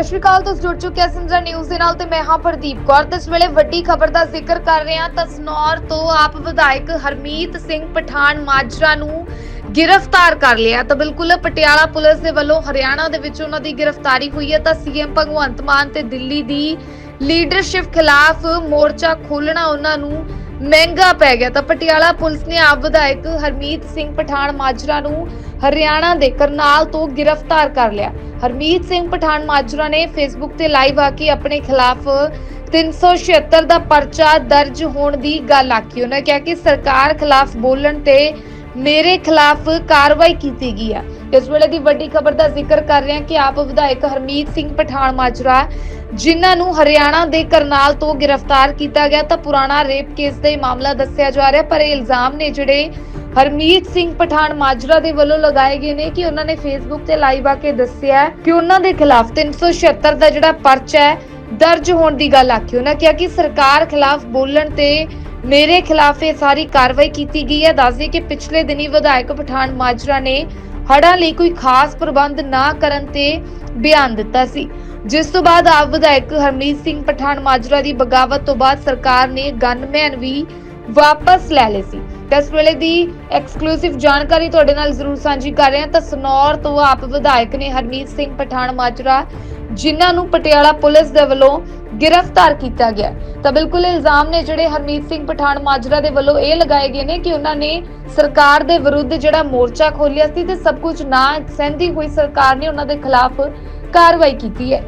ਸਤਿ ਸ਼੍ਰੀ ਅਕਾਲ, ਤੁਸੀਂ ਜੁੜ ਚੁੱਕੇ ਹੋ ਸਿੰਜਾ ਨਿਊਜ਼ ਦੇ ਨਾਲ ਤੇ ਮੈਂ ਹਾਂ ਪ੍ਰਦੀਪ ਕੌਰ। ਤੇ ਇਸ ਵੇਲੇ ਵੱਡੀ ਖਬਰ ਦਾ ਜ਼ਿਕਰ ਕਰ ਰਹੇ ਹਾਂ ਤਸਨੌਰ ਤੋਂ ਆਪ ਵਿਧਾਇਕ ਹਰਮੀਤ ਸਿੰਘ ਪਠਾਨ ਮਾਜਰਾ ਨੂੰ ਗ੍ਰਿਫਤਾਰ ਕਰ ਲਿਆ। ਤਾਂ ਬਿਲਕੁਲ ਪਟਿਆਲਾ ਪੁਲਿਸ ਦੇ ਵੱਲੋਂ ਹਰਿਆਣਾ ਦੇ ਵਿੱਚ ਉਹਨਾਂ ਦੀ ਗ੍ਰਿਫਤਾਰੀ ਹੋਈ ਹੈ। ਤਾਂ ਸੀਐਮ ਭਗਵੰਤ ਮਾਨ ਤੇ ਦਿੱਲੀ ਦੀ ਲੀਡਰਸ਼ਿਪ ਖਿਲਾਫ ਮੋਰਚਾ ਖੋਲਣਾ ਉਹਨਾਂ ਨੂੰ ਮਹਿੰਗਾ ਪੈ ਗਿਆ ਤਾਂ ਪਟਿਆਲਾ ਪੁਲਿਸ ਨੇ ਆਪ ਵਿਧਾਇਕ ਹਰਮੀਤ ਸਿੰਘ ਪਠਾਨ ਮਾਜਰਾ ਨੂੰ ਹਰਿਆਣਾ ਦੇ ਕਰਨਾਲ ਤੋਂ ਗ੍ਰਿਫਤਾਰ ਕਰ ਲਿਆ। ਹਰਮੀਤ ਸਿੰਘ ਪਠਾਨ ਮਾਜਰਾ ਨੇ ਫੇਸਬੁੱਕ ਤੇ ਲਾਈਵ ਆ ਕੇ ਆਪਣੇ ਖਿਲਾਫ 376 ਦਾ ਪਰਚਾ ਦਰਜ ਹੋਣ ਦੀ ਗੱਲ ਆਖੀ। ਉਹਨਾਂ ਕਿਹਾ ਕਿ ਸਰਕਾਰ ਖਿਲਾਫ ਬੋਲਣ ਤੇ ਮੇਰੇ ਖਿਲਾਫ ਕਾਰਵਾਈ ਕੀਤੀ ਗਈ ਹੈ ਇਸ ਵੇਲੇ ਦੀ ਵੱਡੀ ਖਬਰ ਦਾ ਜ਼ਿਕਰ ਕਰ ਰਹੇ ਹਾਂ ਕਿ ਆਪ ਵਿਧਾਇਕ ਹਰਮੀਤ ਸਿੰਘ ਪਠਾਨ ਮਾਜਰਾ, ਜਿਨ੍ਹਾਂ ਨੂੰ ਹਰਿਆਣਾ ਦੇ ਕਰਨਾਲ ਤੋਂ ਗ੍ਰਿਫਤਾਰ ਕੀਤਾ ਗਿਆ, ਤਾਂ ਪੁਰਾਣਾ ਰੇਪ ਕੇਸ ਦਾ ਹੀ ਮਾਮਲਾ ਦੱਸਿਆ ਜਾ ਰਿਹਾ, ਪਰ ਇਹ ਇਲਜ਼ਾਮ ਨੇ ਜਿਹੜੇ ਹਰਮੀਤ ਸਿੰਘ ਪਠਾਨ ਮਾਜਰਾ ਦੇ ਵੱਲੋਂ ਲਗਾਏ ਗਏ ਨੇ ਕਿ ਉਹਨਾਂ ਨੇ ਫੇਸਬੁੱਕ ਤੇ ਲਾਈਵ ਆ ਕੇ ਦੱਸਿਆ ਕਿ ਉਹਨਾਂ ਦੇ ਖਿਲਾਫ 376 ਦਾ ਜਿਹੜਾ ਪਰਚਾ ਹੈ ਦਰਜ ਹੋਣ ਦੀ ਗੱਲ ਆਖੀ। ਉਹਨਾਂ ਕਿਹਾ ਕਿ ਸਰਕਾਰ ਖਿਲਾਫ ਬੋਲਣ ਤੇ ਮੇਰੇ ਖਿਲਾਫ ਇਹ ਸਾਰੀ ਕਾਰਵਾਈ ਕੀਤੀ ਗਈ ਹੈ। ਦੱਸਦੇ ਕਿ ਪਿਛਲੇ ਦਿਨੀ ਵਿਧਾਇਕ ਪਠਾਨ ਮਾਜਰਾ ਨੇ ਹੜ੍ਹਾਂ ਲਈ ਕੋਈ ਖਾਸ ਪ੍ਰਬੰਧ ਨਾ ਕਰਨ ਤੇ ਬਿਆਨ ਦਿੱਤਾ ਸੀ। ਜਿਸ ਤੋਂ ਬਾਅਦ ਆਪ ਵਿਧਾਇਕ ਹਰਮੀਤ ਸਿੰਘ ਪਠਾਨ ਮਾਜਰਾ ਦੀ ਬਗਾਵਤ ਤੋਂ ਬਾਅਦ ਸਰਕਾਰ ਨੇ ਗਨਮੈਨ ਵੀ ਵਾਪਸ ਲੈ ਲਏ ਸੀ। ਇਸ ਵੇਲੇ ਦੀ ਐਕਸਕਲੂਸਿਵ ਜਾਣਕਾਰੀ ਤੁਹਾਡੇ ਨਾਲ ਜ਼ਰੂਰ ਸਾਂਝੀ ਕਰ ਰਹੇ ਹਾਂ। ਤਾਂ ਸਨੌਰ ਤੋਂ ਆਪ ਵਿਧਾਇਕ ਨੇ ਹਰਮੀਤ ਸਿੰਘ ਪਠਾਨ ਮਾਜਰਾ ਜਿਨ੍ਹਾਂ ਨੂੰ ਪਟਿਆਲਾ ਪੁਲਿਸ ਦੇ ਵੱਲੋਂ ਗ੍ਰਿਫਤਾਰ ਕੀਤਾ ਗਿਆ ਤਾਂ ਬਿਲਕੁਲ ਇਲਜ਼ਾਮ ਨੇ ਜਿਹੜੇ ਹਰਮੀਤ ਸਿੰਘ ਪਠਾਨ ਮਾਜਰਾ ਦੇ ਵੱਲੋਂ ਇਹ ਲਗਾਏ ਗਏ ਨੇ ਕਿ ਉਹਨਾਂ ਨੇ ਸਰਕਾਰ ਦੇ ਵਿਰੁੱਧ ਜਿਹੜਾ ਮੋਰਚਾ ਖੋਲ੍ਹਿਆ ਸੀ ਤੇ ਸਭ ਕੁਝ ਨਾ ਸਹਿੰਦੀ ਹੋਈ ਸਰਕਾਰ ਨੇ ਉਹਨਾਂ ਦੇ ਖਿਲਾਫ ਕਾਰਵਾਈ ਕੀਤੀ ਹੈ।